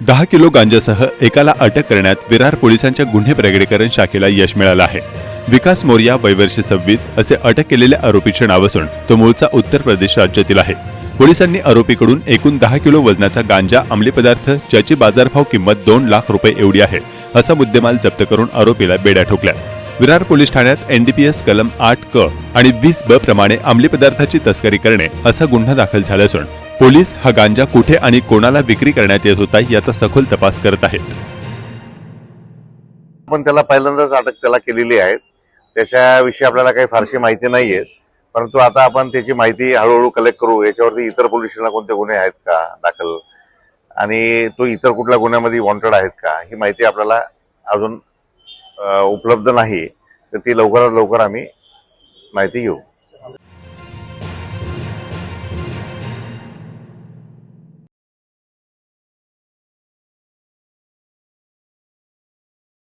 दहा किलो गांजासह एकाला अटक करण्यात विरार पोलिसांच्या गुन्हे प्रगडीकरण शाखेला यश मिळालं आहे. विकास मोर्या वैवर्ष सव्वीस असे अटक केलेल्या आरोपीचे नाव असून तो मूळचा उत्तर प्रदेश राज्यातील आहे. पोलिसांनी आरोपीकडून एकूण दहा किलो वजनाचा गांजा अंमली पदार्थ ज्याची बाजारभाव किंमत दोन लाख रुपये एवढी आहे असा मुद्देमाल जप्त करून आरोपीला बेड्या ठोकल्या विरार पोलीस ठाण्यात एनडीपीएस कलम आठ क आणि वीस ब प्रमाणे अंमली पदार्थाची तस्करी करणे असा गुन्हा दाखल झाला असून पोलीस हा गांजा कुठे आणि कोणाला विक्री करण्यात येत होता याचा सखोल तपास करत आहेत. आपण त्याला पहिल्यांदाच अटक त्याला केलेली आहे. त्याच्याविषयी आपल्याला काही फारशी माहिती नाही परंतु आता आपण त्याची माहिती हळूहळू कलेक्ट करू. याच्यावरती इतर पोलिसांना कोणते गुन्हे आहेत का दाखल? आणि तो इतर कुठल्या गुन्ह्यामध्ये वॉन्टेड आहेत का? ही माहिती आपल्याला अजून उपलब्ध नाही. तर ती लवकरात लवकर आम्ही माहिती घेऊ.